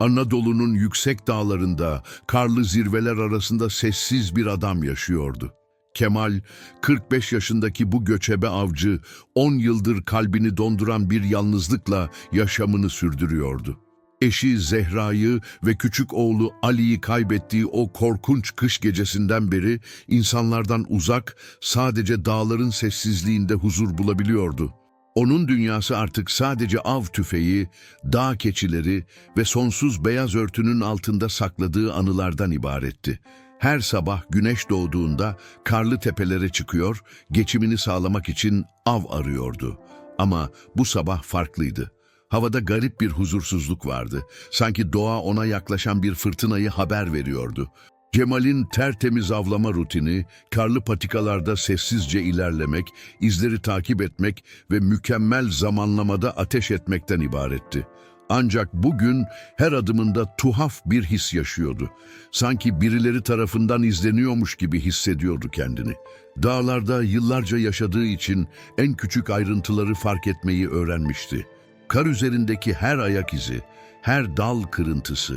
Anadolu'nun yüksek dağlarında, karlı zirveler arasında sessiz bir adam yaşıyordu. Kemal, 45 yaşındaki bu göçebe avcı, 10 yıldır kalbini donduran bir yalnızlıkla yaşamını sürdürüyordu. Eşi Zehra'yı ve küçük oğlu Ali'yi kaybettiği o korkunç kış gecesinden beri insanlardan uzak, sadece dağların sessizliğinde huzur bulabiliyordu. Onun dünyası artık sadece av tüfeği, dağ keçileri ve sonsuz beyaz örtünün altında sakladığı anılardan ibaretti. Her sabah güneş doğduğunda karlı tepelere çıkıyor, geçimini sağlamak için av arıyordu. Ama bu sabah farklıydı. Havada garip bir huzursuzluk vardı. Sanki doğa ona yaklaşan bir fırtınayı haber veriyordu. Cemal'in tertemiz avlama rutini, karlı patikalarda sessizce ilerlemek, izleri takip etmek ve mükemmel zamanlamada ateş etmekten ibaretti. Ancak bugün her adımında tuhaf bir his yaşıyordu. Sanki birileri tarafından izleniyormuş gibi hissediyordu kendini. Dağlarda yıllarca yaşadığı için en küçük ayrıntıları fark etmeyi öğrenmişti. Kar üzerindeki her ayak izi, her dal kırıntısı,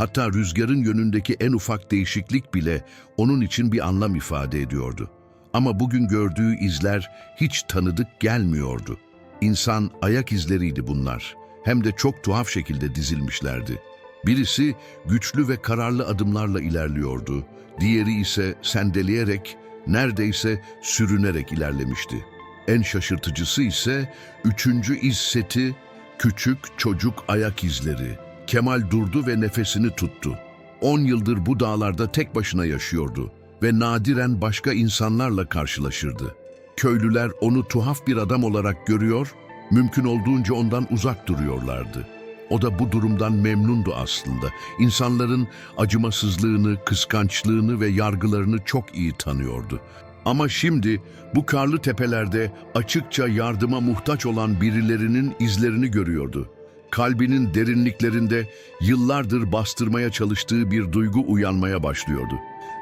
hatta rüzgarın yönündeki en ufak değişiklik bile onun için bir anlam ifade ediyordu. Ama bugün gördüğü izler hiç tanıdık gelmiyordu. İnsan ayak izleriydi bunlar. Hem de çok tuhaf şekilde dizilmişlerdi. Birisi güçlü ve kararlı adımlarla ilerliyordu. Diğeri ise sendeleyerek, neredeyse sürünerek ilerlemişti. En şaşırtıcısı ise üçüncü iz seti, küçük çocuk ayak izleri. Kemal durdu ve nefesini tuttu. On yıldır bu dağlarda tek başına yaşıyordu ve nadiren başka insanlarla karşılaşırdı. Köylüler onu tuhaf bir adam olarak görüyor, mümkün olduğunca ondan uzak duruyorlardı. O da bu durumdan memnundu aslında. İnsanların acımasızlığını, kıskançlığını ve yargılarını çok iyi tanıyordu. Ama şimdi bu karlı tepelerde açıkça yardıma muhtaç olan birilerinin izlerini görüyordu. Kalbinin derinliklerinde yıllardır bastırmaya çalıştığı bir duygu uyanmaya başlıyordu.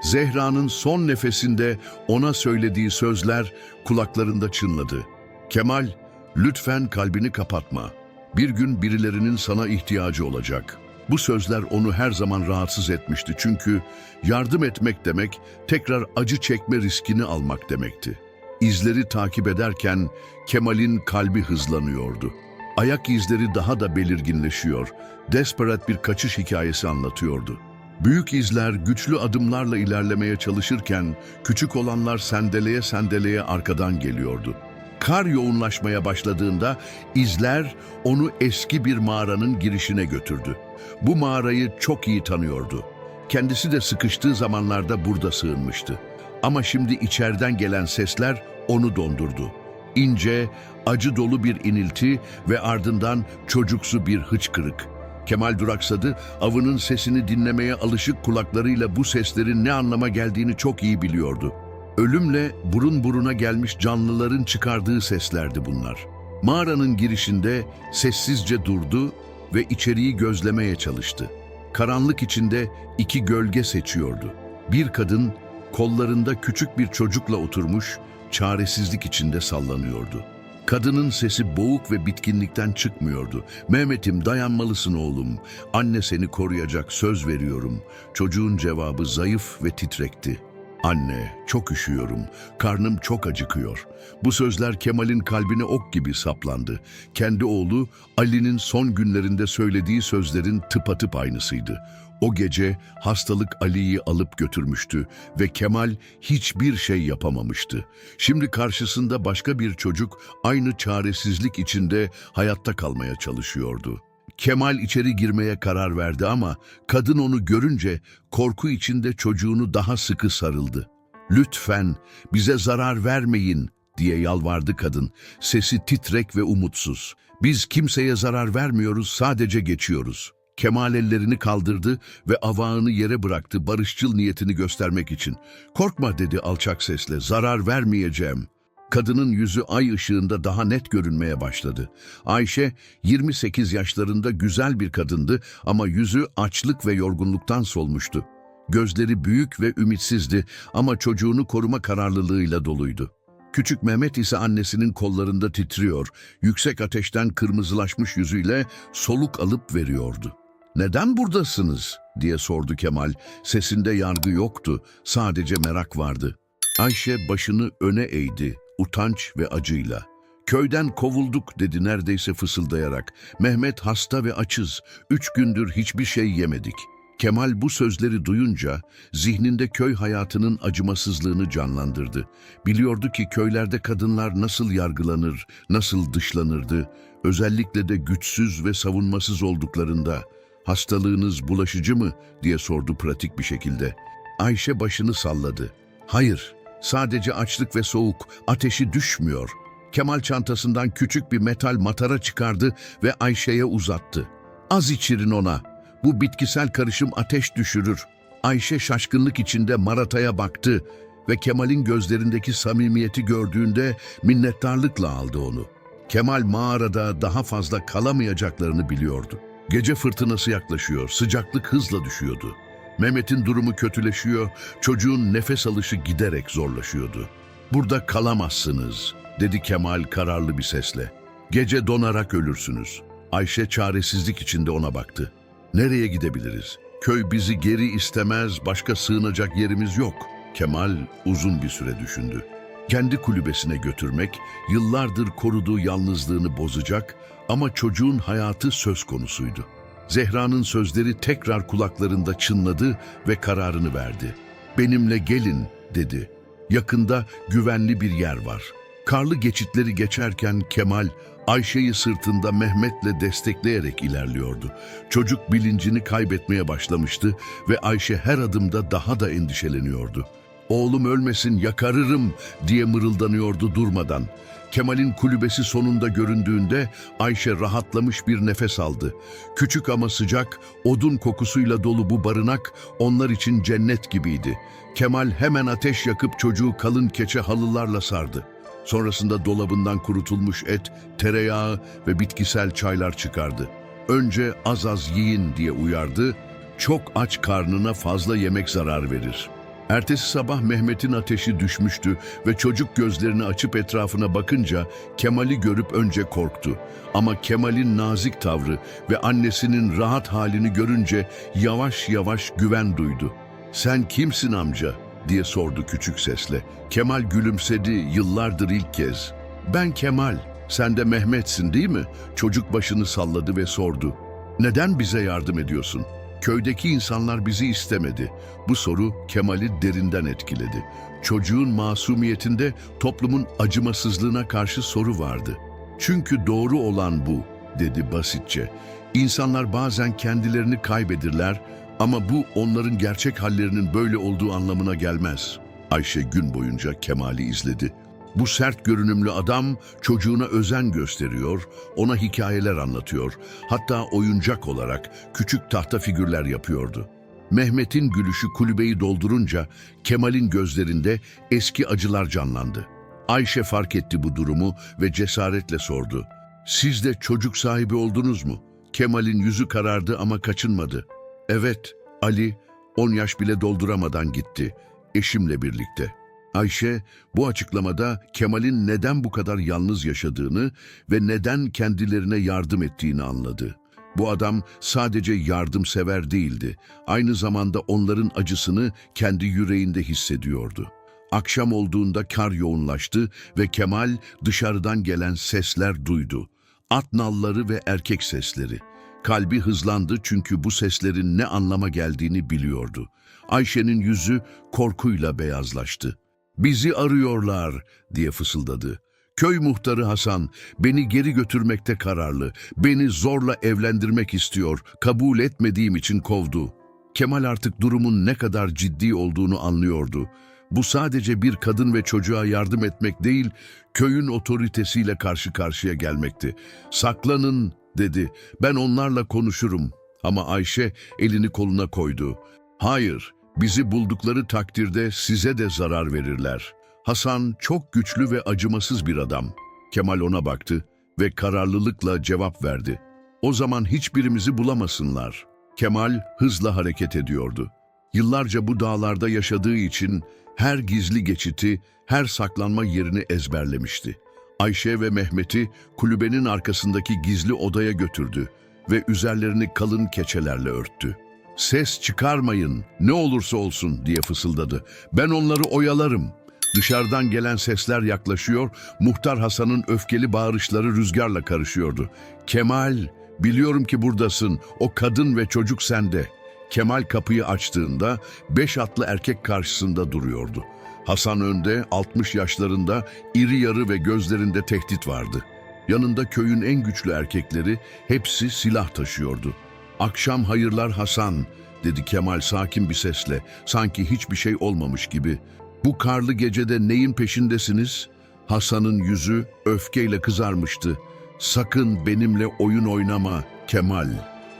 Zehra'nın son nefesinde ona söylediği sözler kulaklarında çınladı. Kemal, lütfen kalbini kapatma. Bir gün birilerinin sana ihtiyacı olacak. Bu sözler onu her zaman rahatsız etmişti çünkü yardım etmek demek tekrar acı çekme riskini almak demekti. İzleri takip ederken Kemal'in kalbi hızlanıyordu. Ayak izleri daha da belirginleşiyor, desperat bir kaçış hikayesi anlatıyordu. Büyük izler güçlü adımlarla ilerlemeye çalışırken küçük olanlar sendeleye sendeleye arkadan geliyordu. Kar yoğunlaşmaya başladığında izler onu eski bir mağaranın girişine götürdü. Bu mağarayı çok iyi tanıyordu. Kendisi de sıkıştığı zamanlarda burada sığınmıştı. Ama şimdi içeriden gelen sesler onu dondurdu. İnce, acı dolu bir inilti ve ardından çocuksu bir hıçkırık. Kemal duraksadı, avının sesini dinlemeye alışık kulaklarıyla bu seslerin ne anlama geldiğini çok iyi biliyordu. Ölümle burun buruna gelmiş canlıların çıkardığı seslerdi bunlar. Mağaranın girişinde sessizce durdu ve içeriği gözlemeye çalıştı. Karanlık içinde iki gölge seçiyordu. Bir kadın kollarında küçük bir çocukla oturmuş, çaresizlik içinde sallanıyordu. Kadının sesi boğuk ve bitkinlikten çıkmıyordu. Mehmet'im dayanmalısın oğlum. Anne seni koruyacak söz veriyorum. Çocuğun cevabı zayıf ve titrekti. Anne, çok üşüyorum. Karnım çok acıkıyor. Bu sözler Kemal'in kalbine ok gibi saplandı. Kendi oğlu Ali'nin son günlerinde söylediği sözlerin tıpatıp aynısıydı. O gece hastalık Ali'yi alıp götürmüştü ve Kemal hiçbir şey yapamamıştı. Şimdi karşısında başka bir çocuk aynı çaresizlik içinde hayatta kalmaya çalışıyordu. Kemal içeri girmeye karar verdi ama kadın onu görünce korku içinde çocuğunu daha sıkı sarıldı. Lütfen bize zarar vermeyin diye yalvardı kadın. Sesi titrek ve umutsuz. Biz kimseye zarar vermiyoruz, sadece geçiyoruz. Kemal ellerini kaldırdı ve avağını yere bıraktı barışçıl niyetini göstermek için. Korkma dedi alçak sesle, zarar vermeyeceğim. Kadının yüzü ay ışığında daha net görünmeye başladı. Ayşe 28 yaşlarında güzel bir kadındı ama yüzü açlık ve yorgunluktan solmuştu. Gözleri büyük ve ümitsizdi ama çocuğunu koruma kararlılığıyla doluydu. Küçük Mehmet ise annesinin kollarında titriyor, yüksek ateşten kırmızılaşmış yüzüyle soluk alıp veriyordu. Neden buradasınız? diye sordu Kemal. Sesinde yargı yoktu, sadece merak vardı. Ayşe başını öne eğdi, utanç ve acıyla. Köyden kovulduk dedi neredeyse fısıldayarak. Mehmet hasta ve açız. Üç gündür hiçbir şey yemedik. Kemal bu sözleri duyunca zihninde köy hayatının acımasızlığını canlandırdı. Biliyordu ki köylerde kadınlar nasıl yargılanır, nasıl dışlanırdı. Özellikle de güçsüz ve savunmasız olduklarında. Hastalığınız bulaşıcı mı diye sordu pratik bir şekilde. Ayşe başını salladı. Hayır, sadece açlık ve soğuk, ateşi düşmüyor. Kemal çantasından küçük bir metal matara çıkardı ve Ayşe'ye uzattı. Az içirin ona. Bu bitkisel karışım ateş düşürür. Ayşe şaşkınlık içinde Marata'ya baktı ve Kemal'in gözlerindeki samimiyeti gördüğünde minnettarlıkla aldı onu. Kemal mağarada daha fazla kalamayacaklarını biliyordu. Gece fırtınası yaklaşıyor, sıcaklık hızla düşüyordu. Mehmet'in durumu kötüleşiyor, çocuğun nefes alışı giderek zorlaşıyordu. Burada kalamazsınız, dedi Kemal kararlı bir sesle. Gece donarak ölürsünüz. Ayşe çaresizlik içinde ona baktı. Nereye gidebiliriz? Köy bizi geri istemez, başka sığınacak yerimiz yok. Kemal uzun bir süre düşündü. Kendi kulübesine götürmek, yıllardır koruduğu yalnızlığını bozacak ama çocuğun hayatı söz konusuydu. Zehra'nın sözleri tekrar kulaklarında çınladı ve kararını verdi. Benimle gelin dedi. Yakında güvenli bir yer var. Karlı geçitleri geçerken Kemal Ayşe'yi sırtında Mehmet'le destekleyerek ilerliyordu. Çocuk bilincini kaybetmeye başlamıştı ve Ayşe her adımda daha da endişeleniyordu. Oğlum ölmesin yakarırım diye mırıldanıyordu durmadan. Kemal'in kulübesi sonunda göründüğünde Ayşe rahatlamış bir nefes aldı. Küçük ama sıcak, odun kokusuyla dolu bu barınak onlar için cennet gibiydi. Kemal hemen ateş yakıp çocuğu kalın keçe halılarla sardı. Sonrasında dolabından kurutulmuş et, tereyağı ve bitkisel çaylar çıkardı. Önce az az yiyin diye uyardı, çok aç karnına fazla yemek zarar verir. Ertesi sabah Mehmet'in ateşi düşmüştü ve çocuk gözlerini açıp etrafına bakınca Kemal'i görüp önce korktu. Ama Kemal'in nazik tavrı ve annesinin rahat halini görünce yavaş yavaş güven duydu. ''Sen kimsin amca?'' diye sordu küçük sesle. Kemal gülümsedi yıllardır ilk kez. ''Ben Kemal, sen de Mehmet'sin değil mi?'' Çocuk başını salladı ve sordu. ''Neden bize yardım ediyorsun?'' Köydeki insanlar bizi istemedi. Bu soru Kemal'i derinden etkiledi. Çocuğun masumiyetinde toplumun acımasızlığına karşı soru vardı. Çünkü doğru olan bu, dedi basitçe. İnsanlar bazen kendilerini kaybedirler ama bu onların gerçek hallerinin böyle olduğu anlamına gelmez. Ayşe gün boyunca Kemal'i izledi. Bu sert görünümlü adam çocuğuna özen gösteriyor, ona hikayeler anlatıyor. Hatta oyuncak olarak küçük tahta figürler yapıyordu. Mehmet'in gülüşü kulübeyi doldurunca Kemal'in gözlerinde eski acılar canlandı. Ayşe fark etti bu durumu ve cesaretle sordu. Siz de çocuk sahibi oldunuz mu? Kemal'in yüzü karardı ama kaçınmadı. Evet, Ali 10 yaş bile dolduramadan gitti. Eşimle birlikte. Ayşe bu açıklamada Kemal'in neden bu kadar yalnız yaşadığını ve neden kendilerine yardım ettiğini anladı. Bu adam sadece yardımsever değildi, aynı zamanda onların acısını kendi yüreğinde hissediyordu. Akşam olduğunda kar yoğunlaştı ve Kemal dışarıdan gelen sesler duydu. At nalları ve erkek sesleri. Kalbi hızlandı çünkü bu seslerin ne anlama geldiğini biliyordu. Ayşe'nin yüzü korkuyla beyazlaştı. Bizi arıyorlar diye fısıldadı. Köy muhtarı Hasan beni geri götürmekte kararlı. Beni zorla evlendirmek istiyor. Kabul etmediğim için kovdu. Kemal artık durumun ne kadar ciddi olduğunu anlıyordu. Bu sadece bir kadın ve çocuğa yardım etmek değil, köyün otoritesiyle karşı karşıya gelmekti. Saklanın dedi. Ben onlarla konuşurum. Ama Ayşe elini koluna koydu. Hayır, Bizi buldukları takdirde size de zarar verirler. Hasan çok güçlü ve acımasız bir adam. Kemal ona baktı ve kararlılıkla cevap verdi. O zaman hiçbirimizi bulamasınlar. Kemal hızla hareket ediyordu. Yıllarca bu dağlarda yaşadığı için her gizli geçiti, her saklanma yerini ezberlemişti. Ayşe ve Mehmet'i kulübenin arkasındaki gizli odaya götürdü ve üzerlerini kalın keçelerle örttü. Ses çıkarmayın, ne olursa olsun diye fısıldadı. Ben onları oyalarım. Dışarıdan gelen sesler yaklaşıyor, Muhtar Hasan'ın öfkeli bağırışları rüzgarla karışıyordu. Kemal, biliyorum ki buradasın, o kadın ve çocuk sende. Kemal kapıyı açtığında beş atlı erkek karşısında duruyordu. Hasan önde, 60 yaşlarında, iri yarı ve gözlerinde tehdit vardı. Yanında köyün en güçlü erkekleri, hepsi silah taşıyordu. Akşam hayırlar Hasan, dedi Kemal sakin bir sesle, sanki hiçbir şey olmamış gibi. Bu karlı gecede neyin peşindesiniz? Hasan'ın yüzü öfkeyle kızarmıştı. Sakın benimle oyun oynama Kemal.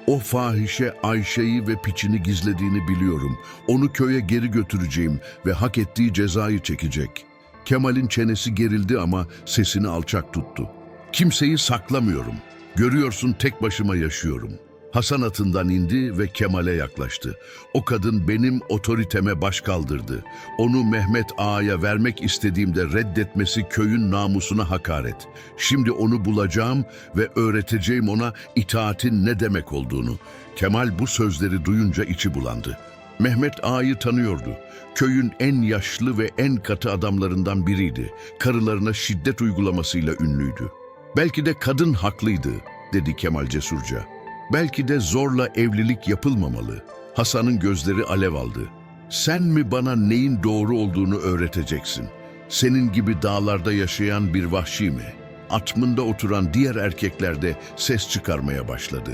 O fahişe Ayşe'yi ve piçini gizlediğini biliyorum. Onu köye geri götüreceğim ve hak ettiği cezayı çekecek. Kemal'in çenesi gerildi ama sesini alçak tuttu. Kimseyi saklamıyorum. Görüyorsun tek başıma yaşıyorum. Hasan atından indi ve Kemal'e yaklaştı. O kadın benim otoriteme baş kaldırdı. Onu Mehmet Ağa'ya vermek istediğimde reddetmesi köyün namusuna hakaret. Şimdi onu bulacağım ve öğreteceğim ona itaatin ne demek olduğunu. Kemal bu sözleri duyunca içi bulandı. Mehmet Ağa'yı tanıyordu. Köyün en yaşlı ve en katı adamlarından biriydi. Karılarına şiddet uygulamasıyla ünlüydü. Belki de kadın haklıydı, dedi Kemal cesurca. Belki de zorla evlilik yapılmamalı. Hasan'ın gözleri alev aldı. Sen mi bana neyin doğru olduğunu öğreteceksin? Senin gibi dağlarda yaşayan bir vahşi mi? Atmında oturan diğer erkekler de ses çıkarmaya başladı.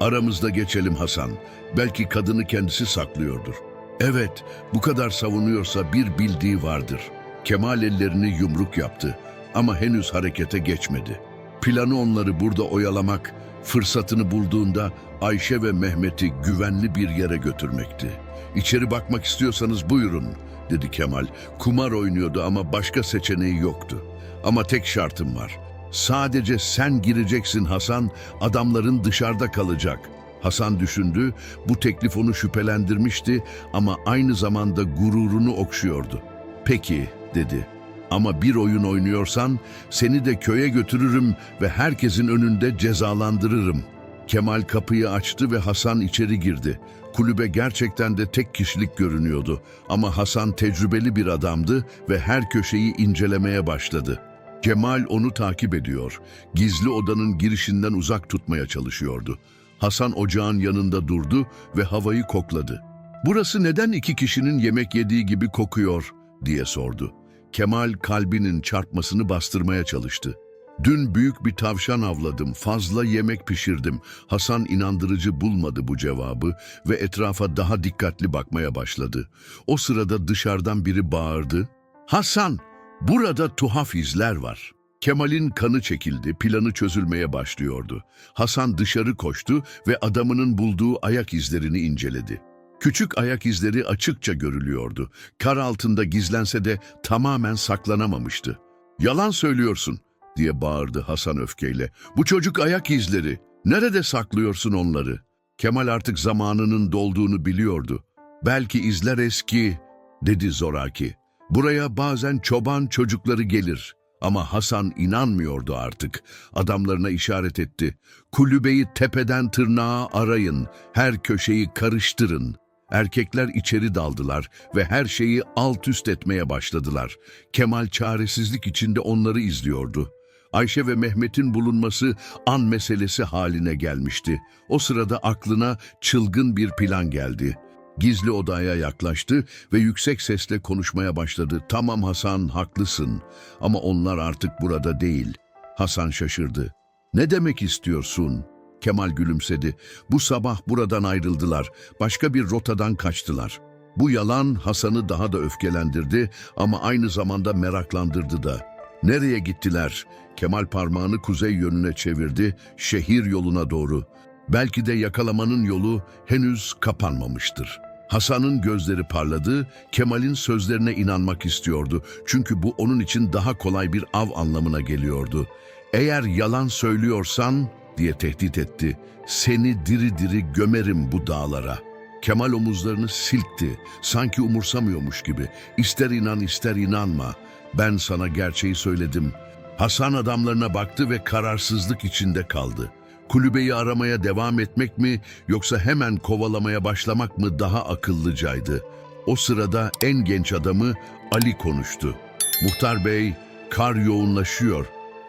Aramızda geçelim Hasan. Belki kadını kendisi saklıyordur. Evet, bu kadar savunuyorsa bir bildiği vardır. Kemal ellerini yumruk yaptı ama henüz harekete geçmedi. Planı onları burada oyalamak, fırsatını bulduğunda Ayşe ve Mehmet'i güvenli bir yere götürmekti. İçeri bakmak istiyorsanız buyurun, dedi Kemal. Kumar oynuyordu ama başka seçeneği yoktu. Ama tek şartım var. Sadece sen gireceksin Hasan, adamların dışarıda kalacak. Hasan düşündü, bu teklif onu şüphelendirmişti ama aynı zamanda gururunu okşuyordu. Peki, dedi. Ama bir oyun oynuyorsan seni de köye götürürüm ve herkesin önünde cezalandırırım. Kemal kapıyı açtı ve Hasan içeri girdi. Kulübe gerçekten de tek kişilik görünüyordu ama Hasan tecrübeli bir adamdı ve her köşeyi incelemeye başladı. Kemal onu takip ediyor. Gizli odanın girişinden uzak tutmaya çalışıyordu. Hasan ocağın yanında durdu ve havayı kokladı. Burası neden iki kişinin yemek yediği gibi kokuyor diye sordu. Kemal kalbinin çarpmasını bastırmaya çalıştı. Dün büyük bir tavşan avladım, fazla yemek pişirdim. Hasan inandırıcı bulmadı bu cevabı ve etrafa daha dikkatli bakmaya başladı. O sırada dışarıdan biri bağırdı. Hasan, burada tuhaf izler var. Kemal'in kanı çekildi, planı çözülmeye başlıyordu. Hasan dışarı koştu ve adamının bulduğu ayak izlerini inceledi. Küçük ayak izleri açıkça görülüyordu. Kar altında gizlense de tamamen saklanamamıştı. Yalan söylüyorsun diye bağırdı Hasan öfkeyle. Bu çocuk ayak izleri. Nerede saklıyorsun onları? Kemal artık zamanının dolduğunu biliyordu. Belki izler eski dedi zoraki. Buraya bazen çoban çocukları gelir. Ama Hasan inanmıyordu artık. Adamlarına işaret etti. Kulübeyi tepeden tırnağa arayın, her köşeyi karıştırın. Erkekler içeri daldılar ve her şeyi alt üst etmeye başladılar. Kemal çaresizlik içinde onları izliyordu. Ayşe ve Mehmet'in bulunması an meselesi haline gelmişti. O sırada aklına çılgın bir plan geldi. Gizli odaya yaklaştı ve yüksek sesle konuşmaya başladı. Tamam Hasan, haklısın ama onlar artık burada değil. Hasan şaşırdı. Ne demek istiyorsun? Kemal gülümsedi. Bu sabah buradan ayrıldılar. Başka bir rotadan kaçtılar. Bu yalan Hasan'ı daha da öfkelendirdi ama aynı zamanda meraklandırdı da. Nereye gittiler? Kemal parmağını kuzey yönüne çevirdi, şehir yoluna doğru. Belki de yakalamanın yolu henüz kapanmamıştır. Hasan'ın gözleri parladı, Kemal'in sözlerine inanmak istiyordu. Çünkü bu onun için daha kolay bir av anlamına geliyordu. Eğer yalan söylüyorsan, diye tehdit etti, seni diri diri gömerim bu dağlara. Kemal omuzlarını silkti, sanki umursamıyormuş gibi. İster inan ister inanma, ben sana gerçeği söyledim. Hasan adamlarına baktı ve kararsızlık içinde kaldı. Kulübeyi aramaya devam etmek mi yoksa hemen kovalamaya başlamak mı daha akıllıcaydı? O sırada en genç adamı Ali konuştu. Muhtar Bey, kar yoğunlaşıyor.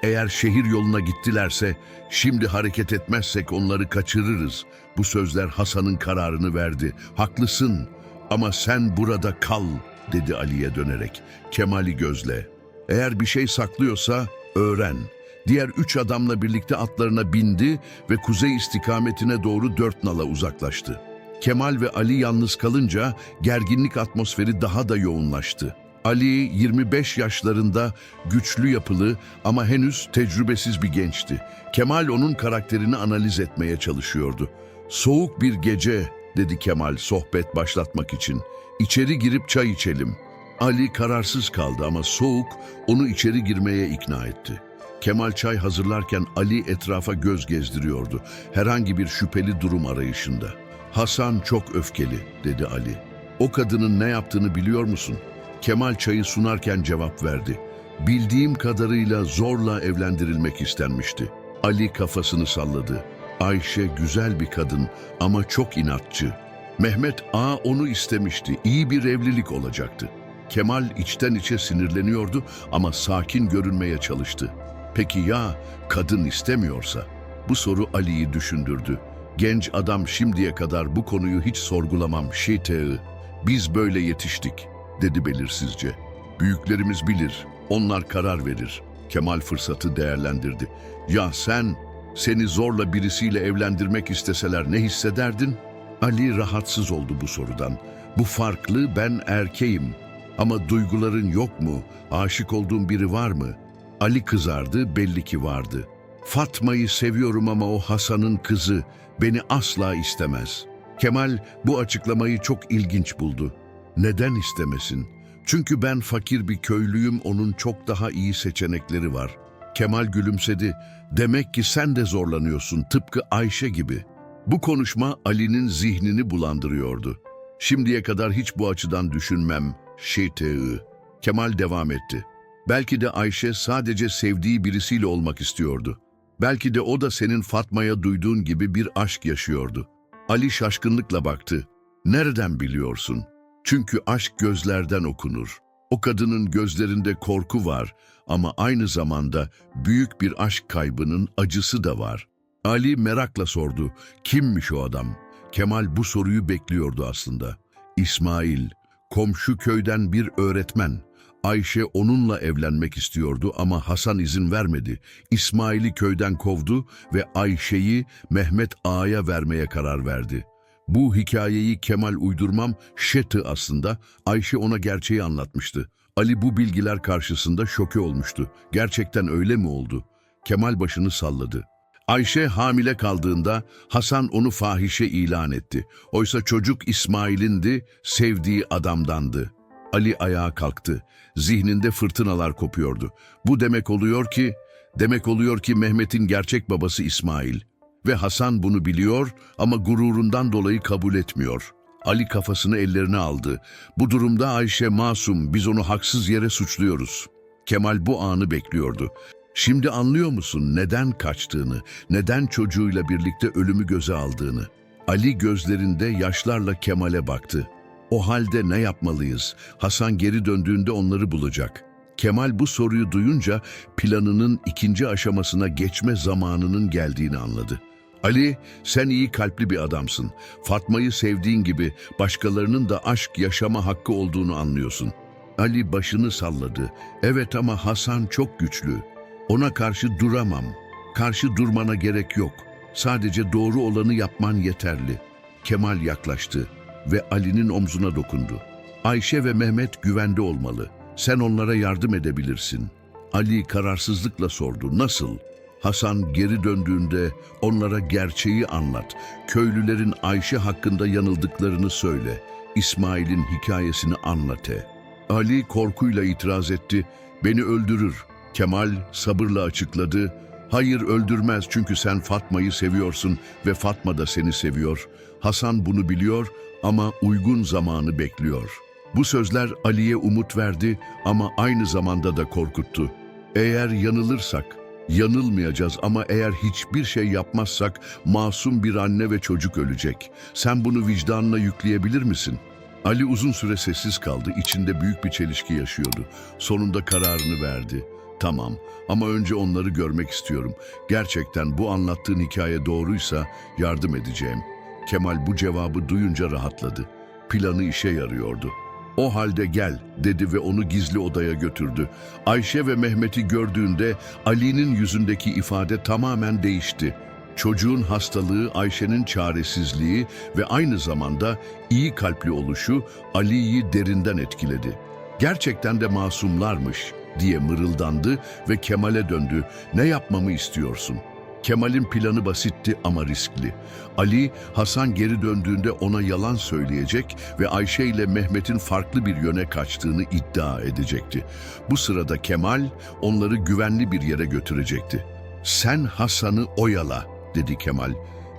Eğer şehir yoluna gittilerse şimdi hareket etmezsek onları kaçırırız. Bu sözler Hasan'ın kararını verdi. Haklısın ama sen burada kal dedi Ali'ye dönerek. Kemal'i gözle. Eğer bir şey saklıyorsa öğren. Diğer üç adamla birlikte atlarına bindi ve kuzey istikametine doğru dört nala uzaklaştı. Kemal ve Ali yalnız kalınca gerginlik atmosferi daha da yoğunlaştı. Ali 25 yaşlarında güçlü yapılı ama henüz tecrübesiz bir gençti. Kemal onun karakterini analiz etmeye çalışıyordu. Soğuk bir gece dedi Kemal sohbet başlatmak için. İçeri girip çay içelim. Ali kararsız kaldı ama soğuk onu içeri girmeye ikna etti. Kemal çay hazırlarken Ali etrafa göz gezdiriyordu. Herhangi bir şüpheli durum arayışında. Hasan çok öfkeli dedi Ali. O kadının ne yaptığını biliyor musun? Kemal çayı sunarken cevap verdi. Bildiğim kadarıyla zorla evlendirilmek istenmişti. Ali kafasını salladı. Ayşe güzel bir kadın ama çok inatçı. Mehmet A onu istemişti. İyi bir evlilik olacaktı. Kemal içten içe sinirleniyordu ama sakin görünmeye çalıştı. Peki ya kadın istemiyorsa? Bu soru Ali'yi düşündürdü. Genç adam şimdiye kadar bu konuyu hiç sorgulamam şeyteği. Biz böyle yetiştik, dedi belirsizce. Büyüklerimiz bilir, onlar karar verir. Kemal fırsatı değerlendirdi. Ya sen, seni zorla birisiyle evlendirmek isteseler ne hissederdin? Ali rahatsız oldu bu sorudan. Bu farklı, ben erkeğim. Ama duyguların yok mu? Aşık olduğun biri var mı? Ali kızardı, belli ki vardı. Fatma'yı seviyorum ama o Hasan'ın kızı beni asla istemez. Kemal bu açıklamayı çok ilginç buldu. Neden istemesin? Çünkü ben fakir bir köylüyüm, onun çok daha iyi seçenekleri var. Kemal gülümsedi. Demek ki sen de zorlanıyorsun, tıpkı Ayşe gibi. Bu konuşma Ali'nin zihnini bulandırıyordu. Şimdiye kadar hiç bu açıdan düşünmem, şeyteği. Kemal devam etti. Belki de Ayşe sadece sevdiği birisiyle olmak istiyordu. Belki de o da senin Fatma'ya duyduğun gibi bir aşk yaşıyordu. Ali şaşkınlıkla baktı. Nereden biliyorsun? Çünkü aşk gözlerden okunur. O kadının gözlerinde korku var ama aynı zamanda büyük bir aşk kaybının acısı da var. Ali merakla sordu. Kimmiş o adam? Kemal bu soruyu bekliyordu aslında. İsmail, komşu köyden bir öğretmen. Ayşe onunla evlenmek istiyordu ama Hasan izin vermedi. İsmail'i köyden kovdu ve Ayşe'yi Mehmet Ağa'ya vermeye karar verdi. Bu hikayeyi Kemal uydurmam şeti aslında. Ayşe ona gerçeği anlatmıştı. Ali bu bilgiler karşısında şoke olmuştu. Gerçekten öyle mi oldu? Kemal başını salladı. Ayşe hamile kaldığında Hasan onu fahişe ilan etti. Oysa çocuk İsmail'indi, sevdiği adamdandı. Ali ayağa kalktı. Zihninde fırtınalar kopuyordu. Bu demek oluyor ki, demek oluyor ki Mehmet'in gerçek babası İsmail. Ve Hasan bunu biliyor ama gururundan dolayı kabul etmiyor. Ali kafasını ellerine aldı. Bu durumda Ayşe masum, biz onu haksız yere suçluyoruz. Kemal bu anı bekliyordu. Şimdi anlıyor musun neden kaçtığını, neden çocuğuyla birlikte ölümü göze aldığını? Ali gözlerinde yaşlarla Kemal'e baktı. O halde ne yapmalıyız? Hasan geri döndüğünde onları bulacak. Kemal bu soruyu duyunca planının ikinci aşamasına geçme zamanının geldiğini anladı. Ali, sen iyi kalpli bir adamsın. Fatma'yı sevdiğin gibi başkalarının da aşk yaşama hakkı olduğunu anlıyorsun. Ali başını salladı. Evet ama Hasan çok güçlü. Ona karşı duramam. Karşı durmana gerek yok. Sadece doğru olanı yapman yeterli. Kemal yaklaştı ve Ali'nin omzuna dokundu. Ayşe ve Mehmet güvende olmalı. Sen onlara yardım edebilirsin. Ali kararsızlıkla sordu. Nasıl? Hasan geri döndüğünde onlara gerçeği anlat. Köylülerin Ayşe hakkında yanıldıklarını söyle. İsmail'in hikayesini anlat e. Ali korkuyla itiraz etti. Beni öldürür. Kemal sabırla açıkladı. Hayır öldürmez çünkü sen Fatma'yı seviyorsun ve Fatma da seni seviyor. Hasan bunu biliyor ama uygun zamanı bekliyor. Bu sözler Ali'ye umut verdi ama aynı zamanda da korkuttu. Eğer yanılırsak Yanılmayacağız ama eğer hiçbir şey yapmazsak masum bir anne ve çocuk ölecek. Sen bunu vicdanına yükleyebilir misin? Ali uzun süre sessiz kaldı. İçinde büyük bir çelişki yaşıyordu. Sonunda kararını verdi. Tamam ama önce onları görmek istiyorum. Gerçekten bu anlattığın hikaye doğruysa yardım edeceğim. Kemal bu cevabı duyunca rahatladı. Planı işe yarıyordu. O halde gel dedi ve onu gizli odaya götürdü. Ayşe ve Mehmet'i gördüğünde Ali'nin yüzündeki ifade tamamen değişti. Çocuğun hastalığı, Ayşe'nin çaresizliği ve aynı zamanda iyi kalpli oluşu Ali'yi derinden etkiledi. Gerçekten de masumlarmış diye mırıldandı ve Kemal'e döndü. Ne yapmamı istiyorsun? Kemal'in planı basitti ama riskli. Ali, Hasan geri döndüğünde ona yalan söyleyecek ve Ayşe ile Mehmet'in farklı bir yöne kaçtığını iddia edecekti. Bu sırada Kemal onları güvenli bir yere götürecekti. Sen Hasan'ı oyala, dedi Kemal.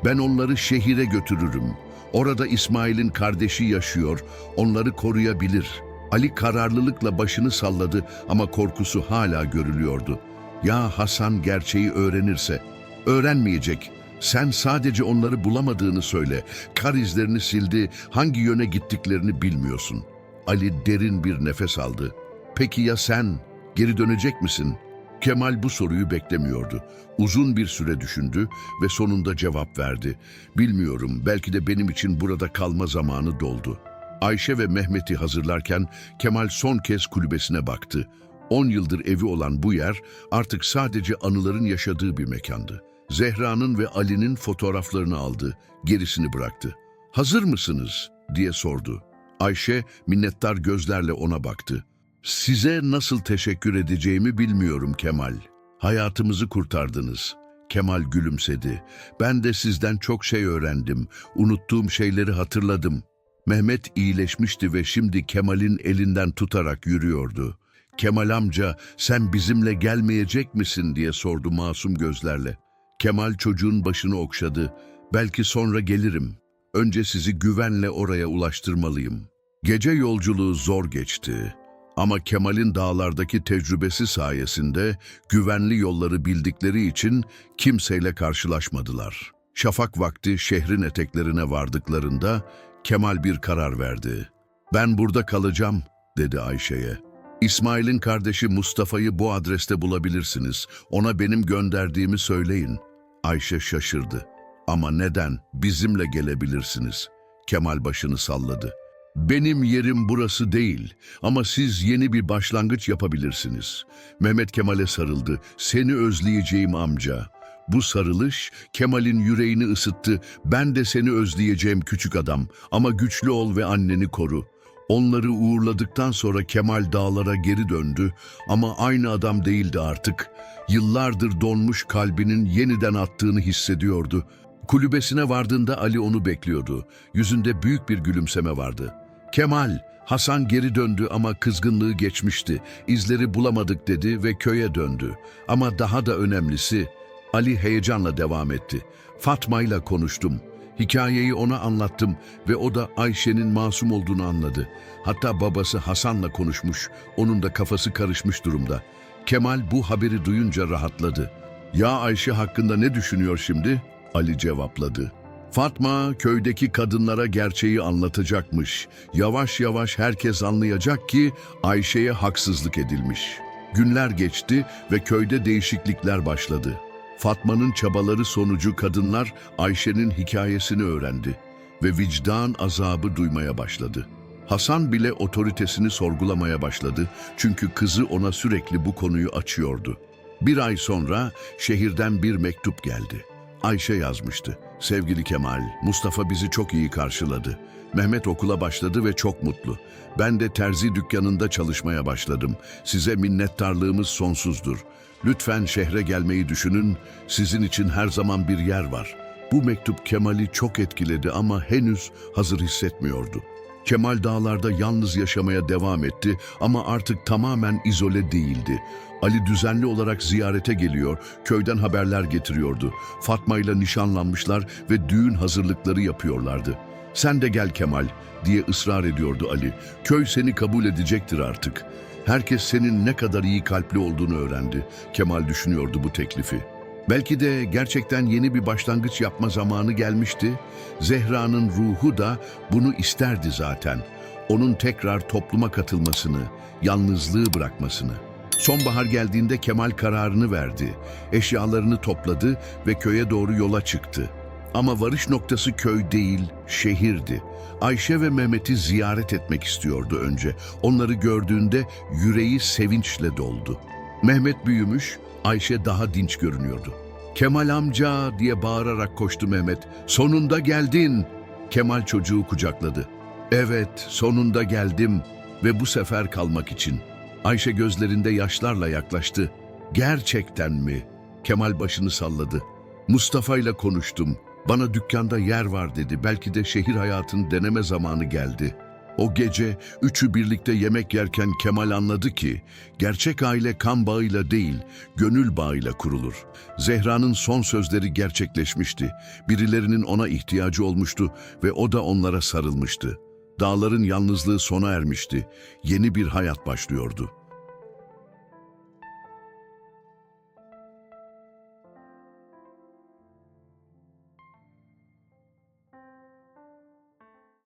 Ben onları şehire götürürüm. Orada İsmail'in kardeşi yaşıyor, onları koruyabilir. Ali kararlılıkla başını salladı ama korkusu hala görülüyordu. Ya Hasan gerçeği öğrenirse? Öğrenmeyecek. Sen sadece onları bulamadığını söyle. Kar izlerini sildi, hangi yöne gittiklerini bilmiyorsun. Ali derin bir nefes aldı. Peki ya sen? Geri dönecek misin? Kemal bu soruyu beklemiyordu. Uzun bir süre düşündü ve sonunda cevap verdi. Bilmiyorum, belki de benim için burada kalma zamanı doldu. Ayşe ve Mehmet'i hazırlarken Kemal son kez kulübesine baktı. 10 yıldır evi olan bu yer artık sadece anıların yaşadığı bir mekandı. Zehra'nın ve Ali'nin fotoğraflarını aldı, gerisini bıraktı. "Hazır mısınız?" diye sordu. Ayşe minnettar gözlerle ona baktı. "Size nasıl teşekkür edeceğimi bilmiyorum Kemal. Hayatımızı kurtardınız." Kemal gülümsedi. "Ben de sizden çok şey öğrendim. Unuttuğum şeyleri hatırladım." Mehmet iyileşmişti ve şimdi Kemal'in elinden tutarak yürüyordu. Kemal amca sen bizimle gelmeyecek misin diye sordu masum gözlerle. Kemal çocuğun başını okşadı. Belki sonra gelirim. Önce sizi güvenle oraya ulaştırmalıyım. Gece yolculuğu zor geçti. Ama Kemal'in dağlardaki tecrübesi sayesinde güvenli yolları bildikleri için kimseyle karşılaşmadılar. Şafak vakti şehrin eteklerine vardıklarında Kemal bir karar verdi. Ben burada kalacağım dedi Ayşe'ye. İsmail'in kardeşi Mustafa'yı bu adreste bulabilirsiniz. Ona benim gönderdiğimi söyleyin. Ayşe şaşırdı. Ama neden? Bizimle gelebilirsiniz. Kemal başını salladı. Benim yerim burası değil ama siz yeni bir başlangıç yapabilirsiniz. Mehmet Kemal'e sarıldı. Seni özleyeceğim amca. Bu sarılış Kemal'in yüreğini ısıttı. Ben de seni özleyeceğim küçük adam ama güçlü ol ve anneni koru. Onları uğurladıktan sonra Kemal dağlara geri döndü ama aynı adam değildi artık. Yıllardır donmuş kalbinin yeniden attığını hissediyordu. Kulübesine vardığında Ali onu bekliyordu. Yüzünde büyük bir gülümseme vardı. Kemal, Hasan geri döndü ama kızgınlığı geçmişti. İzleri bulamadık dedi ve köye döndü. Ama daha da önemlisi, Ali heyecanla devam etti. Fatma ile konuştum. Hikayeyi ona anlattım ve o da Ayşe'nin masum olduğunu anladı. Hatta babası Hasan'la konuşmuş, onun da kafası karışmış durumda. Kemal bu haberi duyunca rahatladı. Ya Ayşe hakkında ne düşünüyor şimdi? Ali cevapladı. Fatma köydeki kadınlara gerçeği anlatacakmış. Yavaş yavaş herkes anlayacak ki Ayşe'ye haksızlık edilmiş. Günler geçti ve köyde değişiklikler başladı. Fatma'nın çabaları sonucu kadınlar Ayşe'nin hikayesini öğrendi ve vicdan azabı duymaya başladı. Hasan bile otoritesini sorgulamaya başladı çünkü kızı ona sürekli bu konuyu açıyordu. Bir ay sonra şehirden bir mektup geldi. Ayşe yazmıştı. Sevgili Kemal, Mustafa bizi çok iyi karşıladı. Mehmet okula başladı ve çok mutlu. Ben de terzi dükkanında çalışmaya başladım. Size minnettarlığımız sonsuzdur. Lütfen şehre gelmeyi düşünün. Sizin için her zaman bir yer var. Bu mektup Kemal'i çok etkiledi ama henüz hazır hissetmiyordu. Kemal dağlarda yalnız yaşamaya devam etti ama artık tamamen izole değildi. Ali düzenli olarak ziyarete geliyor, köyden haberler getiriyordu. Fatma ile nişanlanmışlar ve düğün hazırlıkları yapıyorlardı. Sen de gel Kemal diye ısrar ediyordu Ali. Köy seni kabul edecektir artık. Herkes senin ne kadar iyi kalpli olduğunu öğrendi. Kemal düşünüyordu bu teklifi. Belki de gerçekten yeni bir başlangıç yapma zamanı gelmişti. Zehra'nın ruhu da bunu isterdi zaten. Onun tekrar topluma katılmasını, yalnızlığı bırakmasını. Sonbahar geldiğinde Kemal kararını verdi. Eşyalarını topladı ve köye doğru yola çıktı. Ama varış noktası köy değil, şehirdi. Ayşe ve Mehmet'i ziyaret etmek istiyordu önce. Onları gördüğünde yüreği sevinçle doldu. Mehmet büyümüş, Ayşe daha dinç görünüyordu. Kemal amca diye bağırarak koştu Mehmet. Sonunda geldin. Kemal çocuğu kucakladı. Evet, sonunda geldim ve bu sefer kalmak için. Ayşe gözlerinde yaşlarla yaklaştı. Gerçekten mi? Kemal başını salladı. Mustafa ile konuştum. Bana dükkanda yer var dedi. Belki de şehir hayatını deneme zamanı geldi. O gece üçü birlikte yemek yerken Kemal anladı ki gerçek aile kan bağıyla değil, gönül bağıyla kurulur. Zehra'nın son sözleri gerçekleşmişti. Birilerinin ona ihtiyacı olmuştu ve o da onlara sarılmıştı. Dağların yalnızlığı sona ermişti. Yeni bir hayat başlıyordu.